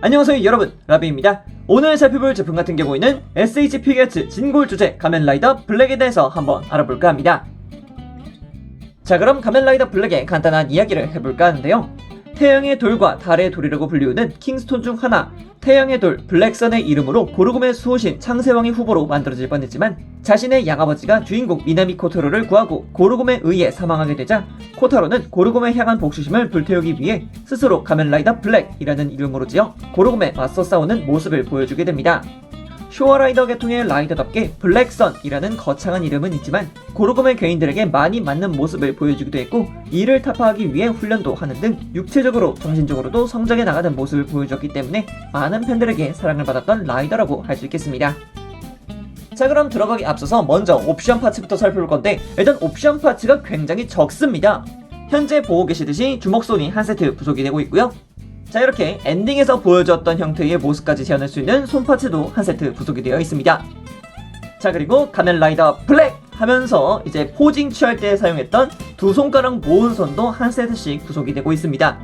안녕하세요 여러분. 라비입니다. 오늘 살펴볼 제품 같은 경우에는 SH 피겨츠 진골 주제 가면라이더 블랙에 대해서 한번 알아볼까 합니다. 자 그럼 가면라이더 블랙의 간단한 이야기를 해볼까 하는데요 태양의 돌과 달의 돌이라고 불리우는 킹스톤 중 하나 태양의 돌 블랙선의 이름으로 고르곰의 수호신 창세왕의 후보로 만들어질 뻔했지만 자신의 양아버지가 주인공 미나미 코타로를 구하고 고르곰에 의해 사망하게 되자 코타로는 고르곰에 향한 복수심을 불태우기 위해 스스로 가면라이더 블랙이라는 이름으로 지어 고르곰에 맞서 싸우는 모습을 보여주게 됩니다. 쇼어라이더 계통의 라이더답게 블랙선이라는 거창한 이름은 있지만 고르곰의 괴인들에게 많이 맞는 모습을 보여주기도 했고 이를 타파하기 위해 훈련도 하는 등 육체적으로 정신적으로도 성장해 나가는 모습을 보여줬기 때문에 많은 팬들에게 사랑을 받았던 라이더라고 할 수 있겠습니다. 자 그럼 들어가기 앞서서 먼저 옵션 파츠부터 살펴볼 건데 일단 옵션 파츠가 굉장히 적습니다. 현재 보고 계시듯이 주먹손이 한 세트 부속이 되고 있고요. 자 이렇게 엔딩에서 보여줬던 형태의 모습까지 재현할 수 있는 손파츠도 한 세트 부속이 되어 있습니다. 자 그리고 가면라이더 블랙 하면서 이제 포징 취할 때 사용했던 두 손가락 모은 손도 한 세트씩 부속이 되고 있습니다.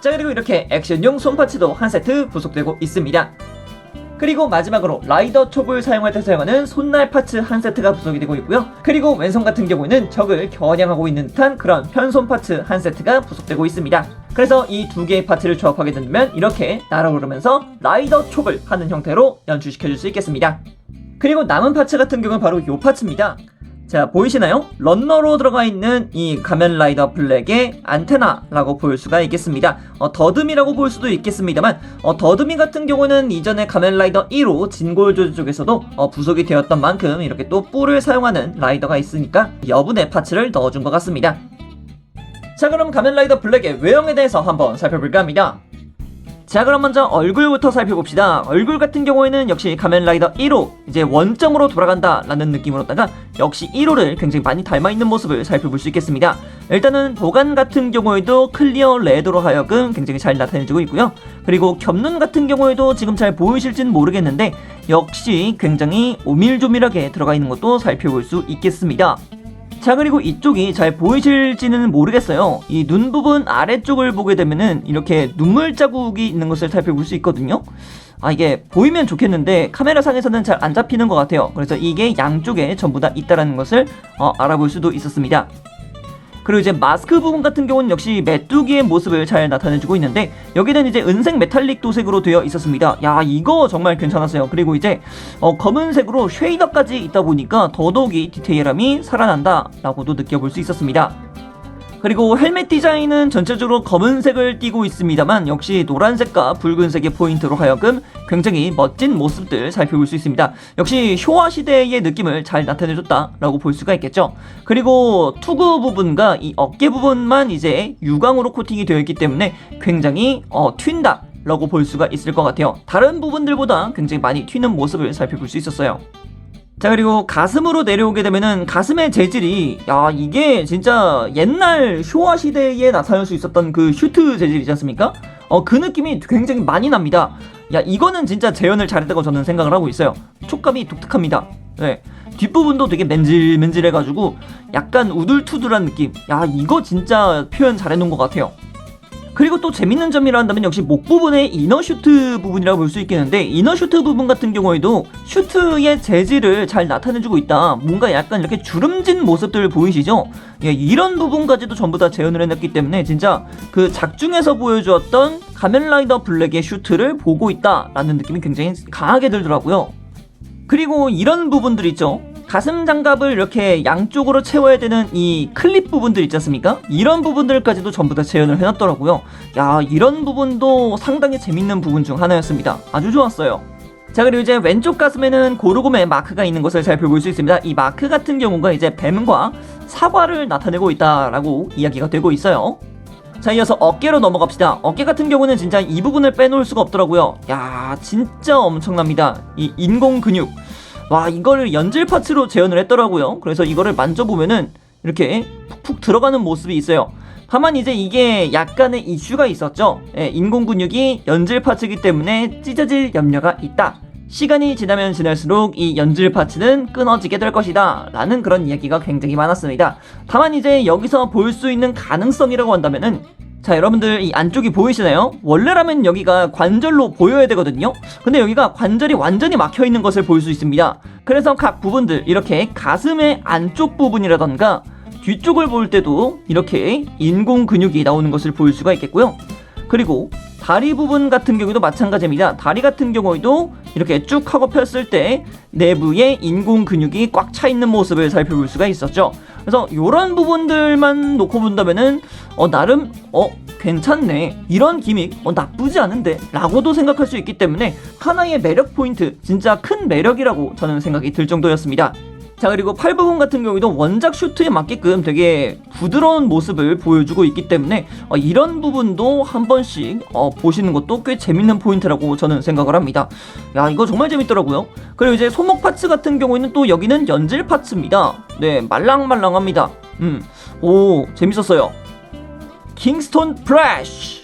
자 그리고 이렇게 액션용 손파츠도 한 세트 부속되고 있습니다. 그리고 마지막으로 라이더 촉을 사용할 때 사용하는 손날 파츠 한 세트가 부속이 되고 있고요. 그리고 왼손 같은 경우에는 적을 겨냥하고 있는 듯한 그런 편손 파츠 한 세트가 부속되고 있습니다. 그래서 이 두 개의 파츠를 조합하게 된다면 이렇게 날아오르면서 라이더 촉을 하는 형태로 연출시켜줄 수 있겠습니다. 그리고 남은 파츠 같은 경우는 바로 이 파츠입니다. 자 보이시나요? 런너로 들어가 있는 이 가면라이더 블랙의 안테나라고 볼 수가 있겠습니다. 어, 더듬이라고 볼 수도 있겠습니다만 어, 더듬이 같은 경우는 이전에 가면라이더 1호 진골조 쪽에서도 어, 부속이 되었던 만큼 이렇게 또 뿔을 사용하는 라이더가 있으니까 여분의 파츠를 넣어준 것 같습니다. 자 그럼 가면라이더 블랙의 외형에 대해서 한번 살펴볼까 합니다. 자 그럼 먼저 얼굴부터 살펴봅시다. 얼굴 같은 경우에는 역시 가면라이더 1호 이제 원점으로 돌아간다 라는 느낌으로다가 역시 1호를 굉장히 많이 닮아있는 모습을 살펴볼 수 있겠습니다. 일단은 보관 같은 경우에도 클리어 레드로 하여금 굉장히 잘 나타내주고 있고요. 그리고 겹눈 같은 경우에도 지금 잘 보이실지는 모르겠는데 역시 굉장히 오밀조밀하게 들어가 있는 것도 살펴볼 수 있겠습니다 자 그리고 이쪽이 잘 보이실지는 모르겠어요. 이 눈 부분 아래쪽을 보게 되면은 이렇게 눈물 자국이 있는 것을 살펴볼 수 있거든요. 아 이게 보이면 좋겠는데 카메라 상에서는 잘 안 잡히는 것 같아요. 그래서 이게 양쪽에 전부 다 있다라는 것을 어, 알아볼 수도 있었습니다 그리고 이제 마스크 부분 같은 경우는 역시 메뚜기의 모습을 잘 나타내주고 있는데 여기는 이제 은색 메탈릭 도색으로 되어 있었습니다. 야 이거 정말 괜찮았어요. 그리고 이제 어, 검은색으로 쉐이더까지 있다 보니까 더더욱이 디테일함이 살아난다라고도 느껴볼 수 있었습니다. 그리고 헬멧 디자인은 전체적으로 검은색을 띠고 있습니다만 역시 노란색과 붉은색의 포인트로 하여금 굉장히 멋진 모습들 살펴볼 수 있습니다. 역시 쇼와 시대의 느낌을 잘 나타내줬다라고 볼 수가 있겠죠. 그리고 투구 부분과 이 어깨 부분만 이제 유광으로 코팅이 되어 있기 때문에 굉장히 어, 튄다. 라고 볼 수가 있을 것 같아요. 다른 부분들보다 굉장히 많이 튀는 모습을 살펴볼 수 있었어요. 자 그리고 가슴으로 내려오게 되면은 가슴의 재질이 야 이게 진짜 옛날 쇼와 시대에 나타날 수 있었던 그 슈트 재질이지 않습니까? 어 그 느낌이 굉장히 많이 납니다. 야 이거는 진짜 재현을 잘했다고 저는 생각을 하고 있어요. 촉감이 독특합니다. 네. 뒷부분도 되게 맨질맨질해가지고 약간 우둘투둘한 느낌. 야 이거 진짜 표현 잘해놓은 것 같아요. 그리고 또 재밌는 점이라 한다면 역시 목 부분의 이너 슈트 부분이라고 볼 수 있겠는데 이너 슈트 부분 같은 경우에도 슈트의 재질을 잘 나타내주고 있다. 뭔가 약간 이렇게 주름진 모습들 보이시죠? 예, 이런 부분까지도 전부 다 재현을 해놨기 때문에 진짜 그 작중에서 보여주었던 가면라이더 블랙의 슈트를 보고 있다라는 느낌이 굉장히 강하게 들더라고요. 그리고 이런 부분들 있죠. 가슴 장갑을 이렇게 양쪽으로 채워야 되는 이 클립 부분들 있지 않습니까? 이런 부분들까지도 전부 다 재현을 해놨더라고요. 야, 이런 부분도 상당히 재밌는 부분 중 하나였습니다. 아주 좋았어요. 자, 그리고 이제 왼쪽 가슴에는 고르곰의 마크가 있는 것을 살펴볼 수 있습니다. 이 마크 같은 경우가 이제 뱀과 사과를 나타내고 있다라고 이야기가 되고 있어요. 자, 이어서 어깨로 넘어갑시다. 어깨 같은 경우는 진짜 이 부분을 빼놓을 수가 없더라고요. 야, 진짜 엄청납니다. 이 인공 근육. 와 이거를 연질 파츠로 재현을 했더라고요. 그래서 이거를 만져보면은 이렇게 푹푹 들어가는 모습이 있어요. 다만 이제 이게 약간의 이슈가 있었죠. 예, 인공 근육이 연질 파츠이기 때문에 찢어질 염려가 있다. 시간이 지나면 지날수록 이 연질 파츠는 끊어지게 될 것이다. 라는 그런 이야기가 굉장히 많았습니다. 다만 이제 여기서 볼 수 있는 가능성이라고 한다면은 자 여러분들 이 안쪽이 보이시나요? 원래라면 여기가 관절로 보여야 되거든요. 근데 여기가 관절이 완전히 막혀 있는 것을 볼 수 있습니다. 그래서 각 부분들 이렇게 가슴의 안쪽 부분이라던가 뒤쪽을 볼 때도 이렇게 인공 근육이 나오는 것을 볼 수가 있겠고요. 그리고 다리 부분 같은 경우도 마찬가지입니다. 다리 같은 경우에도 이렇게 쭉 하고 폈을 때 내부에 인공 근육이 꽉 차 있는 모습을 살펴볼 수가 있었죠 그래서 이런 부분들만 놓고 본다면은 어 나름 어 괜찮네. 이런 기믹 어 나쁘지 않은데 라고도 생각할 수 있기 때문에 하나의 매력 포인트 진짜 큰 매력이라고 저는 생각이 들 정도였습니다 자 그리고 팔 부분 같은 경우에도 원작 슈트에 맞게끔 되게 부드러운 모습을 보여주고 있기 때문에 어, 이런 부분도 한 번씩 어, 보시는 것도 꽤 재밌는 포인트라고 저는 생각을 합니다. 야 이거 정말 재밌더라고요. 그리고 이제 손목 파츠 같은 경우에는 또 여기는 연질 파츠입니다. 네 말랑말랑합니다. 음 오 재밌었어요. 킹스톤 플래시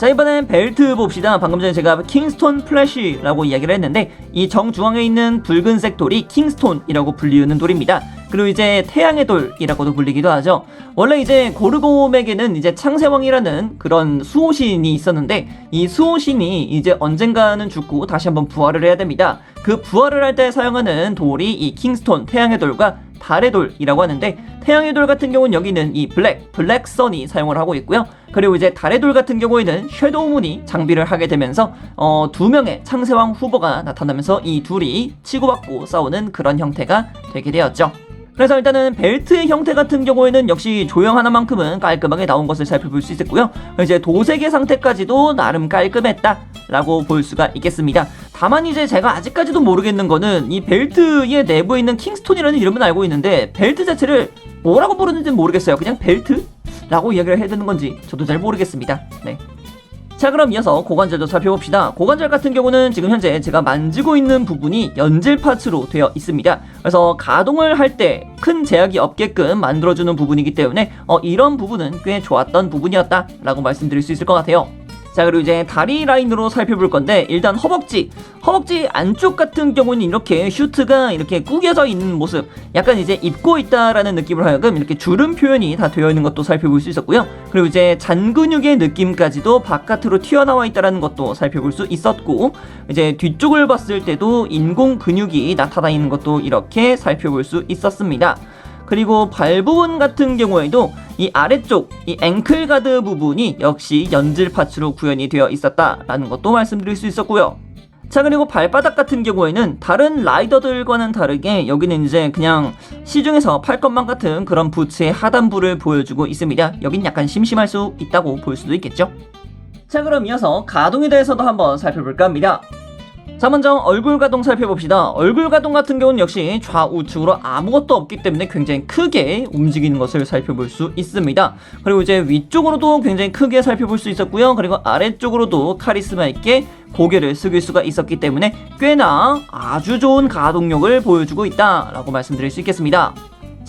자 이번엔 벨트 봅시다. 방금 전에 제가 킹스톤 플래시라고 이야기를 했는데 이 정중앙에 있는 붉은색 돌이 킹스톤이라고 불리우는 돌입니다. 그리고 이제 태양의 돌이라고도 불리기도 하죠. 원래 이제 고르곰에게는 이제 창세왕이라는 그런 수호신이 있었는데 이 수호신이 이제 언젠가는 죽고 다시 한번 부활을 해야 됩니다. 그 부활을 할 때 사용하는 돌이 이 킹스톤 태양의 돌과 달의 돌이라고 하는데 태양의 돌 같은 경우는 여기는 이 블랙 블랙선이 사용을 하고 있고요. 그리고 이제 달의 돌 같은 경우에는 섀도우문이 장비를 하게 되면서 어, 두 명의 창세왕 후보가 나타나면서 이 둘이 치고받고 싸우는 그런 형태가 되게 되었죠. 그래서 일단은 벨트의 형태 같은 경우에는 역시 조형 하나만큼은 깔끔하게 나온 것을 살펴볼 수 있었고요. 이제 도색의 상태까지도 나름 깔끔했다라고 볼 수가 있겠습니다. 다만 이제 제가 아직까지도 모르겠는 거는 이 벨트의 내부에 있는 킹스톤이라는 이름은 알고 있는데 벨트 자체를 뭐라고 부르는지는 모르겠어요. 그냥 벨트? 라고 이야기를 해야 되는 건지 저도 잘 모르겠습니다. 네. 자 그럼 이어서 고관절도 살펴봅시다. 고관절 같은 경우는 지금 현재 제가 만지고 있는 부분이 연질 파츠로 되어 있습니다. 그래서 가동을 할 때 큰 제약이 없게끔 만들어주는 부분이기 때문에 어, 이런 부분은 꽤 좋았던 부분이었다 라고 말씀드릴 수 있을 것 같아요 자 그리고 이제 다리 라인으로 살펴볼 건데 일단 허벅지. 허벅지 안쪽 같은 경우는 이렇게 슈트가 이렇게 구겨져 있는 모습. 약간 이제 입고 있다라는 느낌을 하여금 이렇게 주름 표현이 다 되어 있는 것도 살펴볼 수 있었고요. 그리고 이제 잔 근육의 느낌까지도 바깥으로 튀어나와 있다라는 것도 살펴볼 수 있었고 이제 뒤쪽을 봤을 때도 인공 근육이 나타나 있는 것도 이렇게 살펴볼 수 있었습니다 그리고 발 부분 같은 경우에도 이 아래쪽 이 앵클 가드 부분이 역시 연질 파츠로 구현이 되어 있었다라는 것도 말씀드릴 수 있었고요. 자 그리고 발바닥 같은 경우에는 다른 라이더들과는 다르게 여기는 이제 그냥 시중에서 팔 것만 같은 그런 부츠의 하단부를 보여주고 있습니다. 여긴 약간 심심할 수 있다고 볼 수도 있겠죠. 자 그럼 이어서 가동에 대해서도 한번 살펴볼까 합니다. 자 먼저 얼굴 가동 살펴봅시다. 얼굴 가동 같은 경우는 역시 좌우측으로 아무것도 없기 때문에 굉장히 크게 움직이는 것을 살펴볼 수 있습니다. 그리고 이제 위쪽으로도 굉장히 크게 살펴볼 수 있었고요. 그리고 아래쪽으로도 카리스마 있게 고개를 숙일 수가 있었기 때문에 꽤나 아주 좋은 가동력을 보여주고 있다 라고 말씀드릴 수 있겠습니다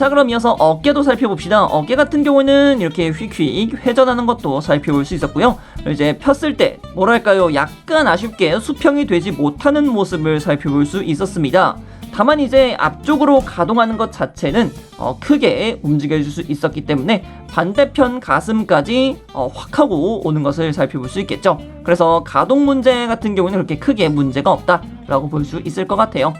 자 그럼 이어서 어깨도 살펴봅시다. 어깨 같은 경우는 이렇게 휙휙 회전하는 것도 살펴볼 수 있었고요. 이제 폈을 때 뭐랄까요? 약간 아쉽게 수평이 되지 못하는 모습을 살펴볼 수 있었습니다. 다만 이제 앞쪽으로 가동하는 것 자체는 어, 크게 움직여줄 수 있었기 때문에 반대편 가슴까지 어, 확 하고 오는 것을 살펴볼 수 있겠죠. 그래서 가동 문제 같은 경우는 그렇게 크게 문제가 없다라고 볼 수 있을 것 같아요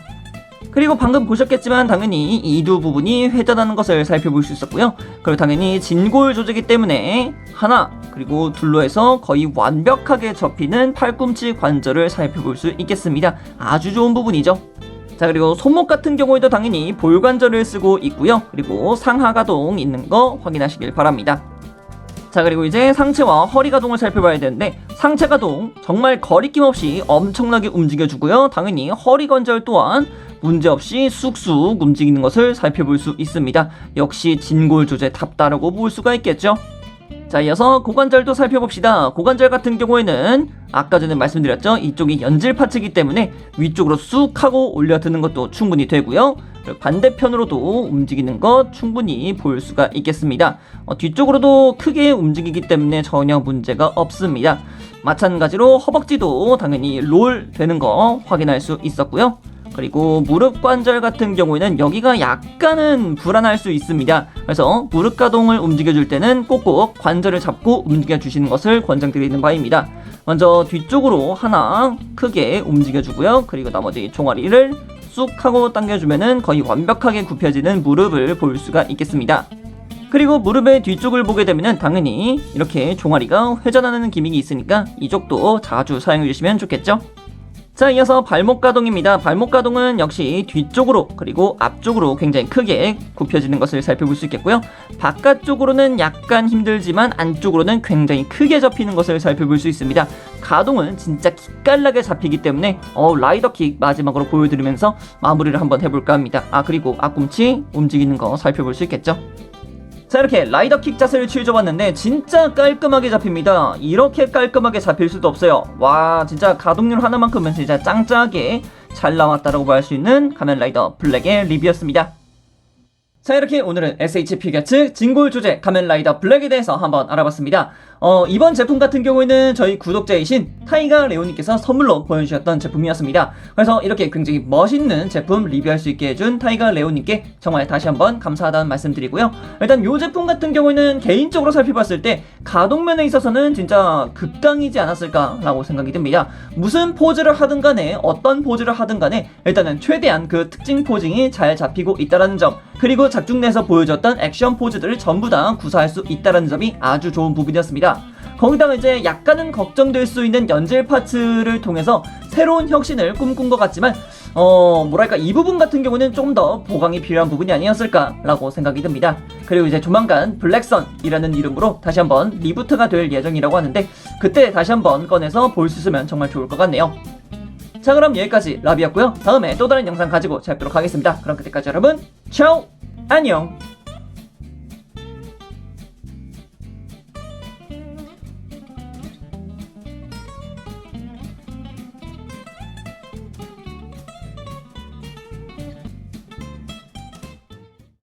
그리고 방금 보셨겠지만 당연히 이두 부분이 회전하는 것을 살펴볼 수 있었고요. 그리고 당연히 진골 조제기 때문에 하나 그리고 둘로 해서 거의 완벽하게 접히는 팔꿈치 관절을 살펴볼 수 있겠습니다. 아주 좋은 부분이죠. 자 그리고 손목 같은 경우에도 당연히 볼관절을 쓰고 있고요. 그리고 상하 가동 있는 거 확인하시길 바랍니다. 자 그리고 이제 상체와 허리 가동을 살펴봐야 되는데 상체 가동 정말 거리낌 없이 엄청나게 움직여주고요 당연히 허리 관절 또한 문제없이 쑥쑥 움직이는 것을 살펴볼 수 있습니다. 역시 진골 조제답다라고 볼 수가 있겠죠? 자 이어서 고관절도 살펴봅시다. 고관절 같은 경우에는 아까 전에 말씀드렸죠? 이쪽이 연질 파츠이기 때문에 위쪽으로 쑥 하고 올려 드는 것도 충분히 되고요. 반대편으로도 움직이는 것 충분히 볼 수가 있겠습니다. 어, 뒤쪽으로도 크게 움직이기 때문에 전혀 문제가 없습니다. 마찬가지로 허벅지도 당연히 롤 되는 거 확인할 수 있었고요 그리고 무릎 관절 같은 경우에는 여기가 약간은 불안할 수 있습니다. 그래서 무릎 가동을 움직여줄 때는 꼭꼭 관절을 잡고 움직여주시는 것을 권장드리는 바입니다. 먼저 뒤쪽으로 하나 크게 움직여주고요. 그리고 나머지 종아리를 쑥 하고 당겨주면은 거의 완벽하게 굽혀지는 무릎을 볼 수가 있겠습니다. 그리고 무릎의 뒤쪽을 보게 되면은 당연히 이렇게 종아리가 회전하는 기믹이 있으니까 이쪽도 자주 사용해 주시면 좋겠죠. 자, 이어서 발목 가동입니다. 발목 가동은 역시 뒤쪽으로 그리고 앞쪽으로 굉장히 크게 굽혀지는 것을 살펴볼 수 있겠고요. 바깥쪽으로는 약간 힘들지만 안쪽으로는 굉장히 크게 접히는 것을 살펴볼 수 있습니다. 가동은 진짜 기깔나게 잡히기 때문에 어, 라이더킥 마지막으로 보여드리면서 마무리를 한번 해볼까 합니다. 아 그리고 앞꿈치 움직이는 거 살펴볼 수 있겠죠. 자 이렇게 라이더 킥 자세를 취해줘봤는데 진짜 깔끔하게 잡힙니다. 이렇게 깔끔하게 잡힐 수도 없어요. 와 진짜 가동률 하나만큼은 진짜 짱짱하게 잘 나왔다라고 말 수 있는 가면라이더 블랙의 리뷰였습니다. 자 이렇게 오늘은 SHP 게츠 진골 주제 가면라이더 블랙에 대해서 한번 알아봤습니다 어, 이번 제품 같은 경우에는 저희 구독자이신 타이가 레오님께서 선물로 보여주셨던 제품이었습니다. 그래서 이렇게 굉장히 멋있는 제품 리뷰할 수 있게 해준 타이가 레오님께 정말 다시 한번 감사하다는 말씀 드리고요. 일단 이 제품 같은 경우에는 개인적으로 살펴봤을 때 가동면에 있어서는 진짜 극강이지 않았을까라고 생각이 듭니다. 무슨 포즈를 하든 간에 어떤 포즈를 하든 간에 일단은 최대한 그 특징 포징이 잘 잡히고 있다라는 점 그리고 작중 내에서 보여줬던 액션 포즈들을 전부 다 구사할 수 있다는 점이 아주 좋은 부분이었습니다. 거기다가 이제 약간은 걱정될 수 있는 연질 파츠를 통해서 새로운 혁신을 꿈꾼 것 같지만 어 뭐랄까 이 부분 같은 경우는 좀 더 보강이 필요한 부분이 아니었을까라고 생각이 듭니다. 그리고 이제 조만간 블랙선이라는 이름으로 다시 한번 리부트가 될 예정이라고 하는데 그때 다시 한번 꺼내서 볼 수 있으면 정말 좋을 것 같네요. 자 그럼 여기까지 라비였고요. 다음에 또 다른 영상 가지고 찾도록 하겠습니다. 그럼 그때까지 여러분 차오 안녕